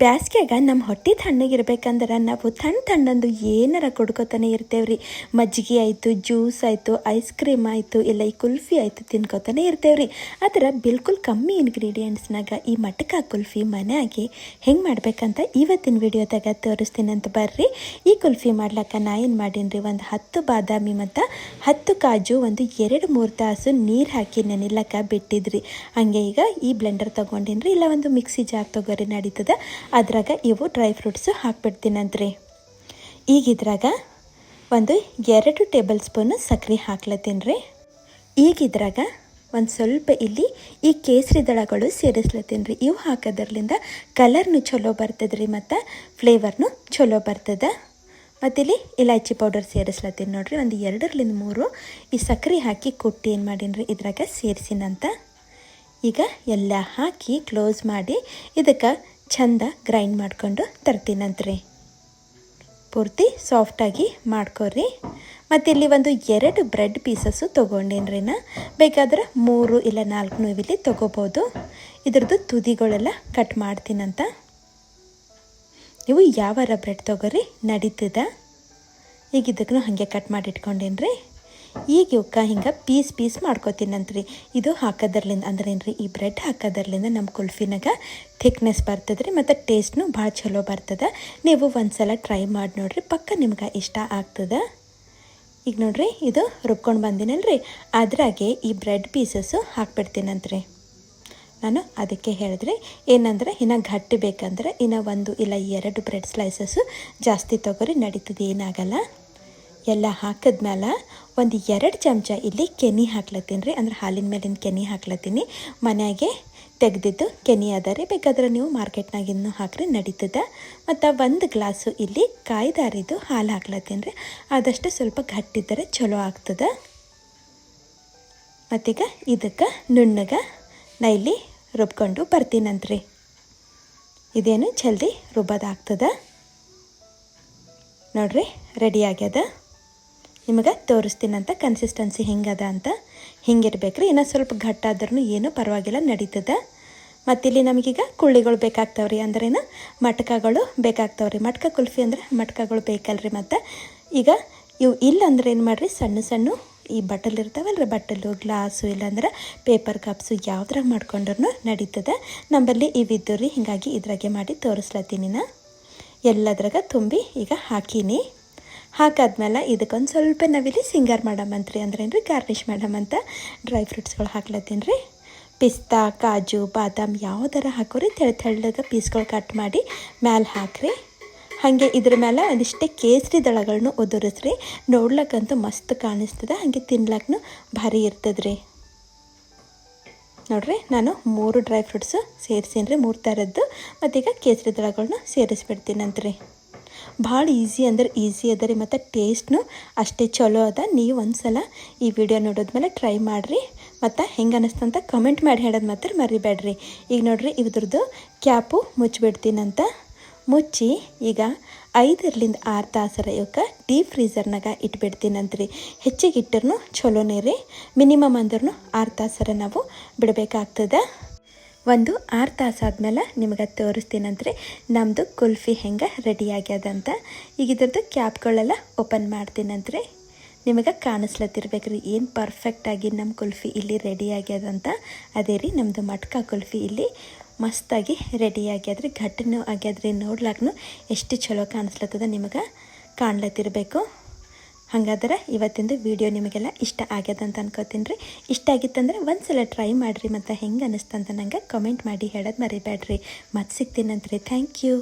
ಬ್ಯಾಸ್ಗ್ಯಾಗ ನಮ್ಮ ಹೊಟ್ಟೆ ತಣ್ಣಗಿರ್ಬೇಕಂದ್ರೆ ನಾವು ತಣ್ಣ ತಣ್ಣಂದು ಏನಾರ ಕೊಡ್ಕೋತಾನೆ ಇರ್ತೇವ್ರಿ. ಮಜ್ಜಿಗೆ ಆಯಿತು, ಜ್ಯೂಸ್ ಆಯಿತು ಐಸ್ ಕ್ರೀಮ್ ಆಯಿತು, ಇಲ್ಲ ಈ ಕುಲ್ಫಿ ಆಯಿತು ತಿನ್ಕೋತಾನೆ ಇರ್ತೇವ್ರಿ. ಆದ್ರೆ ಬಿಲ್ಕುಲ್ ಕಮ್ಮಿ ಇಂಗ್ರೀಡಿಯೆಂಟ್ಸ್ನಾಗ ಈ ಮಟಕ, ಕುಲ್ಫಿ ಮನೆಯಾಗಿ ಹೆಂಗೆ ಮಾಡ್ಬೇಕಂತ ಇವತ್ತಿನ ವಿಡಿಯೋದಾಗ ತೋರಿಸ್ತೀನಿ ಬರ್ರಿ. ಈ ಕುಲ್ಫಿ ಮಾಡ್ಲಕ್ಕ ನಾ ಏನು ಮಾಡೀನಿ ರೀ ಒಂದು ಹತ್ತು ಬಾದಾಮಿ ಮತ್ತು ಹತ್ತು ಕಾಜು, ಒಂದು ಎರಡು ಮೂರು ತಾಸು ನೀರು ಹಾಕಿ ನೆನಿಲಕ್ಕ ಬಿಟ್ಟಿದ್ರಿ. ಹಂಗೆ ಈಗ ಈ ಬ್ಲೆಂಡರ್ ತೊಗೊಂಡಿನ್ರಿ, ಇಲ್ಲ ಒಂದು ಮಿಕ್ಸಿ ಜಾರ್ ತೊಗೊರಿ ನಡೀತದ. ಅದ್ರಾಗ ಇವು ಡ್ರೈ ಫ್ರೂಟ್ಸು ಹಾಕ್ಬಿಡ್ತೀನಂತ್ರಿ. ಈಗ ಇದ್ರಾಗ ಒಂದು ಎರಡು ಟೇಬಲ್ ಸ್ಪೂನು ಸಕ್ಕರೆ ಹಾಕ್ಲತ್ತೀನಿ ರೀ ಈಗ ಒಂದು ಸ್ವಲ್ಪ ಇಲ್ಲಿ ಈ ಕೇಸರಿ ದಳಗಳು ಸೇರಿಸ್ಲತ್ತೀನಿ ರೀ ಇವು ಹಾಕೋದ್ರಲಿಂದ ಕಲರ್ನು ಚಲೋ ಬರ್ತದೆ ರೀ ಮತ್ತು ಫ್ಲೇವರ್ನು ಚಲೋ ಬರ್ತದೆ. ಮತ್ತಿಲ್ಲಿ ಇಲಾಚಿ ಪೌಡರ್ ಸೇರಿಸ್ಲತ್ತೀನಿ ನೋಡಿರಿ. ಒಂದು ಎರಡರಲ್ಲಿಂದ ಮೂರು ಈ ಸಕ್ಕರೆ ಹಾಕಿ ಕುಟ್ಟಿ ಏನು ಮಾಡೀನಿ ರೀ ಇದ್ರಾಗ ಸೇರಿಸಿನಂತ. ಈಗ ಎಲ್ಲ ಹಾಕಿ ಕ್ಲೋಸ್ ಮಾಡಿ ಇದಕ್ಕೆ ಚಂದ ಗ್ರೈಂಡ್ ಮಾಡ್ಕೊಂಡು ತರ್ತೀನಂತ್ರಿ ಪೂರ್ತಿ ಸಾಫ್ಟಾಗಿ ಮಾಡ್ಕೊರಿ ಮತ್ತು ಇಲ್ಲಿ ಒಂದು ಎರಡು ಬ್ರೆಡ್ ಪೀಸಸ್ಸು ತೊಗೊಂಡೇನ್ರಿ ನಾ. ಬೇಕಾದ್ರೆ ಮೂರು ಇಲ್ಲ ನಾಲ್ಕು ಇಲ್ಲಿ ತೊಗೋಬೋದು. ಇದ್ರದ್ದು ತುದಿಗಳೆಲ್ಲ ಕಟ್ ಮಾಡ್ತೀನಂತ ನೀವು ಯಾವಾರ ಬ್ರೆಡ್ ತೊಗೋರಿ? ನಡೀತದ. ಈಗ ಹಾಗೆ ಕಟ್ ಮಾಡಿ ಇಟ್ಕೊಂಡೇನ್ರಿ ಈಗ ಇವಕ್ಕ ಹಿಂಗೆ ಪೀಸ್ ಪೀಸ್ ಮಾಡ್ಕೋತೀನಂತ್ರಿ. ಇದು ಹಾಕೋದ್ರಲಿಂದ ಅಂದ್ರೆ ರೀ ಈ ಬ್ರೆಡ್ ಹಾಕೋದ್ರಲಿಂದ ನಮ್ಮ ಕುಲ್ಫಿನಾಗ ಥಿಕ್ನೆಸ್ ಬರ್ತದೆ ರೀ ಮತ್ತು ಟೇಸ್ಟ್ನು ಭಾಳ ಚಲೋ ಬರ್ತದೆ. ನೀವು ಒಂದ್ಸಲ ಟ್ರೈ ಮಾಡಿ ನೋಡಿರಿ, ಪಕ್ಕ ನಿಮ್ಗೆ ಇಷ್ಟ ಆಗ್ತದೆ. ಈಗ ನೋಡಿರಿ, ಇದು ರುಬ್ಕೊಂಡು ಬಂದಿನಲ್ರಿ. ಅದ್ರಾಗೆ ಈ ಬ್ರೆಡ್ ಪೀಸಸ್ಸು ಹಾಕ್ಬಿಡ್ತೀನಂತ್ರಿ. ನಾನು ಅದಕ್ಕೆ ಹೇಳಿದ್ರೆ ಏನಂದ್ರೆ ಇನ್ನು ಗಟ್ಟಿ ಬೇಕಂದ್ರೆ ಇನ್ನು ಒಂದು ಇಲ್ಲ ಎರಡು ಬ್ರೆಡ್ ಸ್ಲೈಸಸ್ಸು ಜಾಸ್ತಿ ತೊಗೊರಿ, ನಡೀತದೆ, ಏನಾಗಲ್ಲ. ಎಲ್ಲ ಹಾಕಿದ್ಮೇಲೆ ಒಂದು ಎರಡು ಚಮಚ ಇಲ್ಲಿ ಕೆನಿ ಹಾಕ್ಲತ್ತೀನಿ ರೀ. ಅಂದ್ರೆ ಹಾಲಿನ ಮೇಲಿನ ಕೆನಿ ಹಾಕ್ಲತ್ತೀನಿ. ಮನೆಯಾಗೆ ತೆಗೆದಿದ್ದು ಕೆನಿ ಅದ ರೀ. ಬೇಕಾದ್ರೆ ನೀವು ಮಾರ್ಕೆಟ್ನಾಗಿನ್ನು ಹಾಕ್ರಿ, ನಡೀತದ. ಮತ್ತು ಒಂದು ಗ್ಲಾಸು ಇಲ್ಲಿ ಕಾಯ್ದಾರಿದ್ದು ಹಾಲು ಹಾಕ್ಲತ್ತೀನಿ ರೀ. ಆದಷ್ಟು ಸ್ವಲ್ಪ ಗಟ್ಟಿದ್ದರೆ ಚಲೋ ಆಗ್ತದೆ. ಮತ್ತೀಗ ಇದಕ್ಕೆ ನುಣ್ಣಗೆ ನಾ ಇಲ್ಲಿ ರುಬ್ಕೊಂಡು ಬರ್ತೀನಂತ್ರಿ. ಇದೇನು ಜಲ್ದಿ ರುಬ್ಬೋದಾಗ್ತದೆ. ನೋಡ್ರಿ, ರೆಡಿ ಆಗ್ಯದ. ನಿಮಗೆ ತೋರಿಸ್ತೀನಂತ ಕನ್ಸಿಸ್ಟೆನ್ಸಿ ಹೆಂಗದ ಅಂತ. ಹಿಂಗಿರ್ಬೇಕು ರೀ ಇನ್ನೂ ಸ್ವಲ್ಪ ಘಟ್ಟಾದ್ರೂ ಏನೂ ಪರವಾಗಿಲ್ಲ, ನಡೀತದೆ. ಮತ್ತಿಲ್ಲಿ ನಮಗೀಗ ಕುಳ್ಳಿಗಳು ಬೇಕಾಗ್ತಾವ್ರಿ ಅಂದ್ರೇನು ಮಟ್ಕಗಳು ಬೇಕಾಗ್ತಾವ್ರಿ. ಮಟ್ಕ ಕುಲ್ಫಿ ಅಂದ್ರೆ ಮಟ್ಕಗಳು ಬೇಕಲ್ರಿ ಮತ್ತು. ಈಗ ಇವು ಇಲ್ಲ ಅಂದ್ರೆ ಏನು ಮಾಡಿರಿ, ಸಣ್ಣ ಸಣ್ಣ ಈ ಬಟ್ಟಲ್ ಇರ್ತಾವಲ್ರಿ ಬಟ್ಟಲು ಗ್ಲಾಸು, ಇಲ್ಲಾಂದ್ರೆ ಪೇಪರ್ ಕಪ್ಸು ಯಾವ್ದ್ರಾಗ ಮಾಡ್ಕೊಂಡ್ರೂ ನಡೀತದೆ. ನಂಬಲ್ಲಿ ಇವಿದ್ದು ರೀ ಹೀಗಾಗಿ ಇದ್ರಾಗೆ ಮಾಡಿ ತೋರಿಸ್ಲತ್ತೀನಿ ನಾ ಎಲ್ಲದ್ರಾಗ ತುಂಬಿ ಈಗ ಹಾಕೀನಿ. ಹಾಕಾದ್ಮೇಲೆ ಇದಕ್ಕೊಂದು ಸ್ವಲ್ಪ ನಾವಿಲ್ಲಿ ಸಿಂಗಾರ್ ಮಾಡಮಂತ್ರಿ ಅಂದ್ರೆ ಏನು ರೀ ಗಾರ್ನಿಷ್ ಮಾಡಮಂತ ಡ್ರೈ ಫ್ರೂಟ್ಸ್ಗಳು ಹಾಕ್ಲತ್ತೀನಿ ರೀ ಪಿಸ್ತಾ, ಕಾಜು, ಬಾದಾಮ್ ಯಾವ್ದಾರ ಹಾಕೋರಿ ತೆಳು ತೆಳ್ಳಗೆ ಪೀಸ್ಗಳು ಕಟ್ ಮಾಡಿ ಮ್ಯಾಲೆ ಹಾಕ್ರಿ. ಹಾಗೆ ಇದ್ರ ಮೇಲೆ ಒಂದಿಷ್ಟೇ ಕೇಸರಿ ದಳಗಳನ್ನ ಉದುರಿಸ್ರಿ ನೋಡ್ಲಕ್ಕಂತೂ ಮಸ್ತ್ ಕಾಣಿಸ್ತದೆ. ಹಾಗೆ ತಿನ್ಲಕ್ಕೂ ಭಾರಿ ಇರ್ತದೆ ನೋಡ್ರಿ, ನಾನು ಮೂರು ಡ್ರೈ ಫ್ರೂಟ್ಸು ಸೇರಿಸೀನಿ ರೀ ಮೂರು ಥರದ್ದು ಮತ್ತೀಗ ಕೇಸರಿ ದಳಗಳನ್ನ ಸೇರಿಸ್ಬಿಡ್ತೀನಂತ್ರಿ. ಭಾಳ ಈಸಿ ಅಂದ್ರೆ ಈಸಿ ಅದ ರೀ, ಮತ್ತು ಟೇಸ್ಟ್ನು ಅಷ್ಟೇ ಚಲೋ ಅದ. ನೀವು ಒಂದು ಸಲ ಈ ವಿಡಿಯೋ ನೋಡೋದ್ಮೇಲೆ ಟ್ರೈ ಮಾಡಿರಿ, ಮತ್ತು ಹೆಂಗೆ ಅನ್ನಿಸ್ತಂತ ಕಮೆಂಟ್ ಮಾಡಿ ಹೇಳೋದು ಮಾತ್ರ ಮರಿಬೇಡ್ರಿ. ಈಗ ನೋಡಿರಿ, ಇದ್ರದ್ದು ಕ್ಯಾಪು ಮುಚ್ಚಿಬಿಡ್ತೀನಂತ ಮುಚ್ಚಿ ಈಗ ಐದರಿಂದ ಆರು ತಾಸರ ಇವಕ್ಕೆ ಡೀಪ್ ಫ್ರೀಸರ್ನಾಗ ಇಟ್ಬಿಡ್ತೀನಂತ್ರಿ. ಹೆಚ್ಚಿಗೆ ಇಟ್ಟರು ಚಲೋನೇ ರೀ ಮಿನಿಮಮ್ ಅಂದ್ರೂ ಆರು ತಾಸರ ನಾವು ಬಿಡಬೇಕಾಗ್ತದೆ. ಒಂದು ಆರು ತಾಸು ಆದಮೇಲೆ ನಿಮಗೆ ತೋರಿಸ್ತೀನಂದ್ರೆ ನಮ್ಮದು ಕುಲ್ಫಿ ಹೆಂಗೆ ರೆಡಿ ಆಗ್ಯದಂತ ಈಗ ಇದ್ರದ್ದು ಕ್ಯಾಪ್ಗಳೆಲ್ಲ ಓಪನ್ ಮಾಡ್ತೀನಂದ್ರೆ ನಿಮಗೆ ಕಾಣಿಸ್ಲತ್ತಿರ್ಬೇಕು ರೀ, ಏನು ಪರ್ಫೆಕ್ಟಾಗಿ ನಮ್ಮ ಕುಲ್ಫಿ ಇಲ್ಲಿ ರೆಡಿ ಆಗ್ಯದಂತ ಅದೇ ರೀ ನಮ್ಮದು ಮಟ್ಕ ಕುಲ್ಫಿ ಇಲ್ಲಿ ಮಸ್ತಾಗಿ ರೆಡಿ ಆಗ್ಯದ್ರಿ ಘಟ್ಟನೂ ಆಗ್ಯದ್ರಿ ನೋಡ್ಲಾಕ್ನು ಎಷ್ಟು ಚಲೋ ಕಾಣಿಸ್ಲತ್ತದ ನಿಮಗೆ ಕಾಣ್ಲತ್ತಿರ್ಬೇಕು. ಹಾಗಾದ್ರೆ ಇವತ್ತಿಂದು ವಿಡಿಯೋ ನಿಮಗೆಲ್ಲ ಇಷ್ಟ ಆಗ್ಯದ ಅಂತ ಅನ್ಕೋತೀನಿ ರೀ. ಇಷ್ಟ ಆಗಿತ್ತಂದ್ರೆ ಒಂದು ಸಲ ಟ್ರೈ ಮಾಡಿರಿ ಮತ್ತು ಹೆಂಗೆ ಅನ್ನಿಸ್ತಂತ ನಂಗೆ ಕಮೆಂಟ್ ಮಾಡಿ ಹೇಳೋದು ಮರಿಬೇಡ್ರಿ. ಮತ್ತೆ ಸಿಗ್ತೀನಂತ್ರಿ ಥ್ಯಾಂಕ್ ಯು